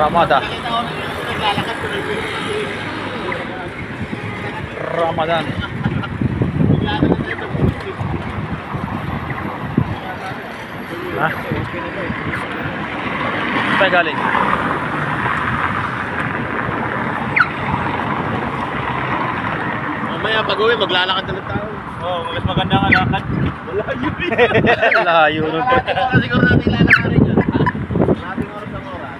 Ramada. Ramadan. Ha? Saan tayo galing? Mamaya pag uwi, maglalakad na ng tao. Oo, oh, mas maganda nga lakad. Layo nun. Kalahating oras siguro natin lalakarin yun. Kalahating oras ng oras.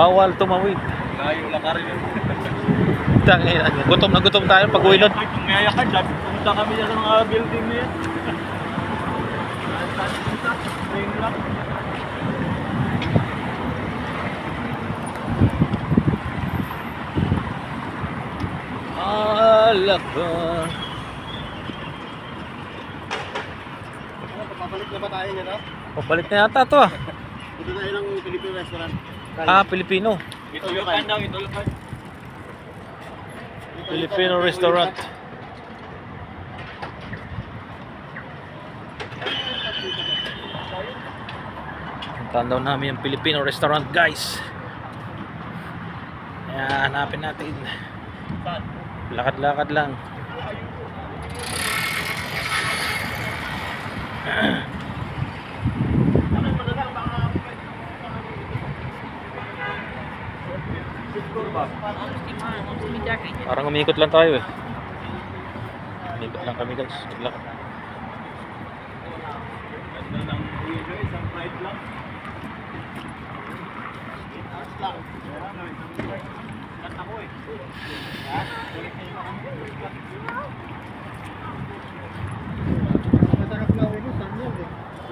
Bawal tumawid. Layo lakarin yun. Tangina, gutom na gutom tayo pag uwi nun. Kung may yakad, sabi, pumunta kami sa mga building na yan. Train lang. Alak ba? Papalik na ba tayo nyo, no? Papalit na yata to ah. Punta tayo ng Philippine restaurant. Ah, Pilipino. Itulukan daw, itulukan. Filipino restaurant. Puntahan daw namin yung Filipino restaurant guys. Kaya hanapin natin. Lakad-lakad lang. Parang umikot lang tayo eh. Umikot lang kami guys.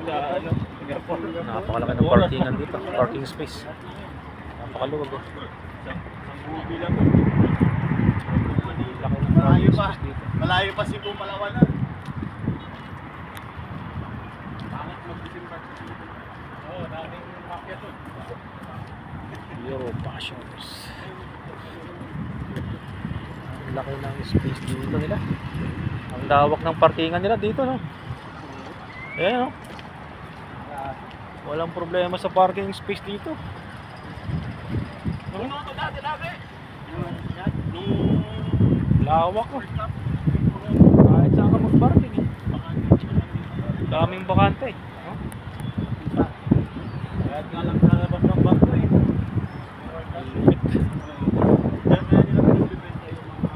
Ano, Singapore. Napakalaki ng parkingan dito. Parking space. Napakaluwag oh. Isang isang movie lang. Laki ng Malayo pa. Malayo pa Cebu, Palawan na. Bakit mag-disembark sa Cebu? Oo, daming mafia to. Euro Passions. Ang laki ng space dito nila. Ang lawak ng parkingan nila dito, no? Ayan, no? Walang problema sa parking space dito. Nung to dati, dati. Nung Lawak, ko. Kahit saan ka mag-parking, eh. Daming bakante. No? Kaya nga lang sa labas ng bangko eh. Diyan kaya nila pinibibenta yung mga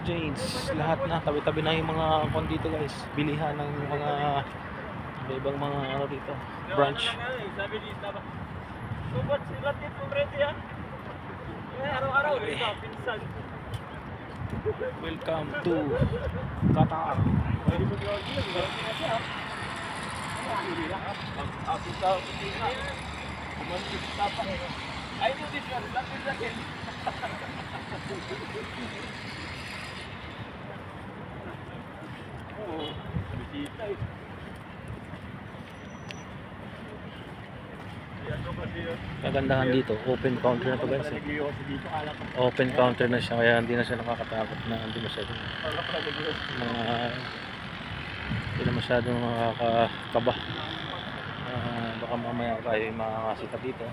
Exchange. Lahat na. Tabi-tabi na yung mga kon dito, guys. Bilihan ng mga iba-ibang mga ano dito. Branch. Sabi ni Taba, Subat sila dito ready yan. Araw-araw dito, pinsan. Welcome to Qatar. I do this one, not this again. Oo, bisita eh. Yan ko kasi yun. Kagandahan dito, open counter na to guys. eh. Open counter na siya kaya hindi na siya nakakatakot na hindi masyado mga hindi na masyadong nakakakaba. Ah, baka mamaya tayo yung makakasita dito.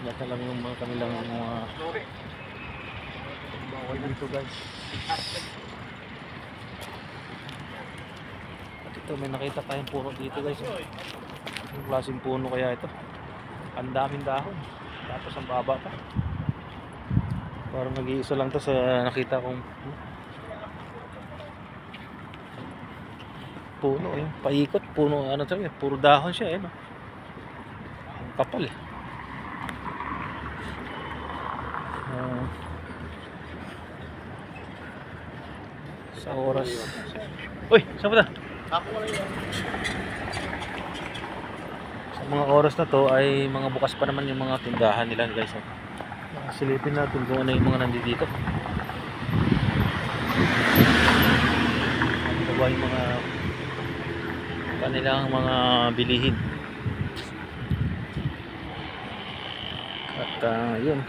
Na lang yung mga kanilang mga bawal dito guys. At ito may nakita tayong puno dito guys. Yung klaseng puno kaya ito. Ang daming dahon. Tapos ang baba pa. Parang nag-iisa lang to sa nakita kong puno eh. Paikot, puno ano to eh. Puro dahon siya eh. Ang kapal eh. Ah, sa oras. Uy, saan ba. Sa mga oras na to ay mga bukas pa naman yung mga tindahan nila guys. oh. Silipin natin kung ano yung mga nandito. yung mga kanilang mga bilihin. At ah, yun.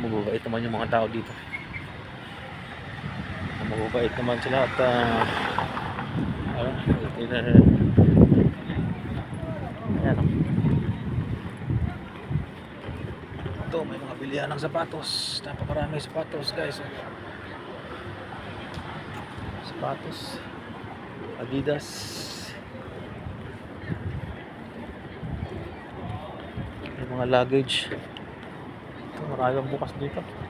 Mababait naman yung mga tao dito. Mababait naman sila at ah, ano, ito na Ayan o. Ito, may mga bilihan ng sapatos. Napakarami sapatos, guys. oh. Sapatos. Adidas. May mga luggage. Ito, maraming bukas dito.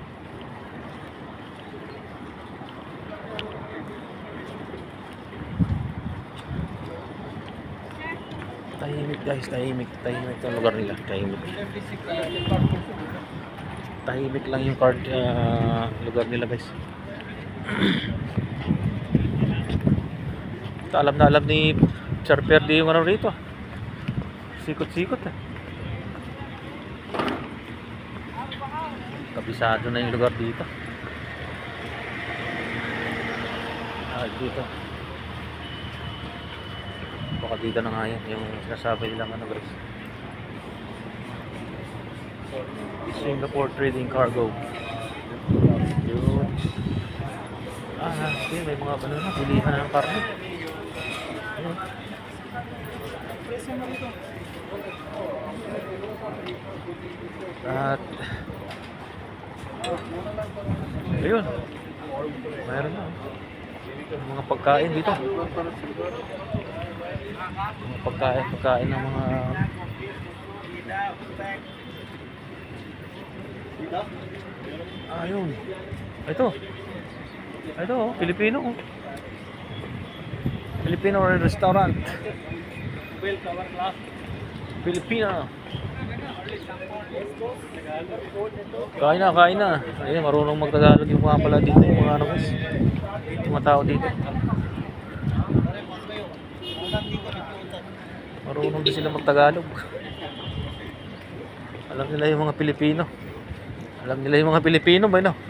Tahimik guys, tahimik. Tahimik ang lugar nila. Tahimik. Tahimik lang yung card ah, lugar nila guys. alam na alam ni Sir Perdi yung ano rito. Sikot-sikot eh. Kabisado na yung lugar dito. Ah, dito. Baka dito na nga yan, yung sinasabi nilang ano guys. Singapore Trading Cargo. Ah, okay, may mga ano na, pilihan ng karne. At ayun. Mayroon na. Yung mga pagkain dito. Mga pagkain, pagkain ng mga Ayun. Ito. Ito, oh, Filipino. oh. Filipino restaurant. Filipino. Kain na, kain na. Ayun, marunong magtagalog yung mga pala dito, mga ano. Yung mga tao dito. Marunong din sila magtagalog. Alam nila yung mga Pilipino. Alam nila yung mga Pilipino ba no?